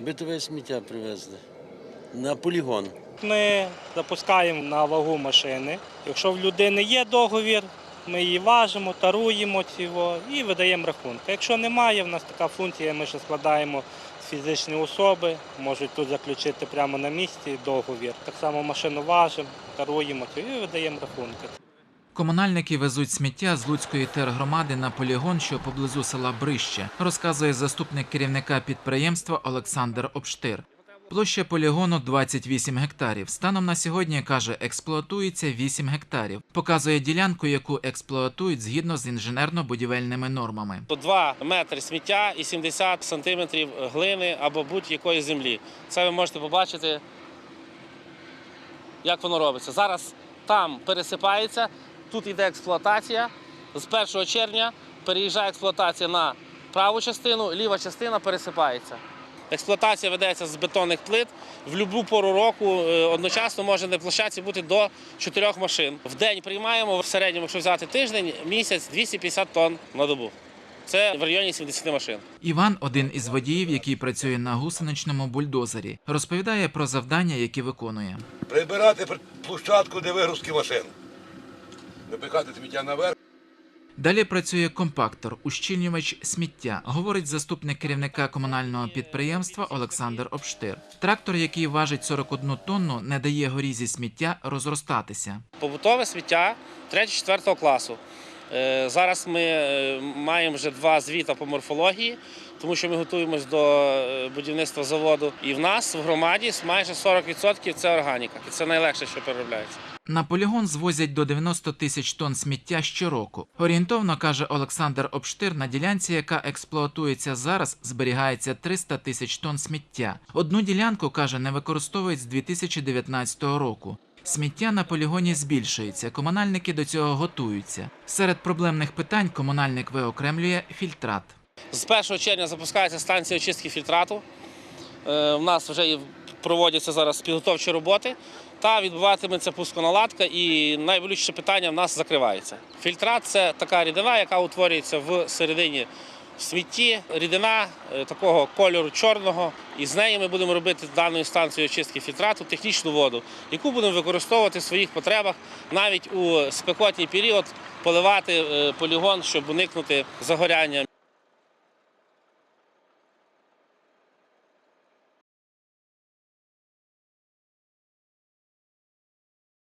Битове сміття привезли на полігон. Ми запускаємо на вагу машини. Якщо в людини є договір, ми її важимо, таруємо цього і видаємо рахунки. Якщо немає, в нас така функція, ми ще складаємо фізичні особи, можуть тут заключити прямо на місці договір. Так само машину важимо, таруємо і видаємо рахунки. Комунальники везуть сміття з Луцької тергромади на полігон, що поблизу села Брище, розказує заступник керівника підприємства Олександр Обштир. Площа полігону 28 гектарів. Станом на сьогодні каже, експлуатується 8 гектарів. Показує ділянку, яку експлуатують згідно з інженерно-будівельними нормами. 2 метри сміття і 70 сантиметрів глини або будь-якої землі. Це ви можете побачити, як воно робиться. Зараз там пересипається, тут йде експлуатація. З 1 червня переїжджає експлуатація на праву частину, ліва частина пересипається. Експлуатація ведеться з бетонних плит. В будь-яку пору року е, одночасно може на площадці бути до 4 машин. В день приймаємо в середньому, якщо взяти тиждень, місяць 250 тонн на добу. Це в районі 70 машин. Іван, один із водіїв, який працює на гусеничному бульдозері, розповідає про завдання, які виконує. Прибирати площадку, де вигрузки машин. Випихати сміття наверх. Далі працює компактор, ущільнювач сміття, говорить заступник керівника комунального підприємства Олександр Обштир. Трактор, який важить 41 тонну, не дає горі зі сміття розростатися. Побутове сміття 3-4 класу. Е, Зараз ми е, маємо вже два звіта по морфології, тому що ми готуємось до е, будівництва заводу. І в нас в громаді майже 40% це органіка. І це найлегше, що переробляється. На полігон звозять до 90 тисяч тонн сміття щороку. Орієнтовно каже Олександр Обштир, на ділянці, яка експлуатується зараз, зберігається 300 тисяч тонн сміття. Одну ділянку каже, не використовують з 2019 року. Сміття на полігоні збільшується, комунальники до цього готуються. Серед проблемних питань комунальник виокремлює фільтрат. З 1 червня запускається станція очистки фільтрату. Е, У нас вже проводяться зараз підготовчі роботи. Та відбуватиметься пусконаладка, і найболючіше питання в нас закривається. Фільтрат це така рідина, яка утворюється в середині смітті. Рідина е, такого кольору чорного, і з неї ми будемо робити даною станцією очистки фільтрату технічну воду, яку будемо використовувати в своїх потребах навіть у спекотній період поливати е, полігон, щоб уникнути загоряння.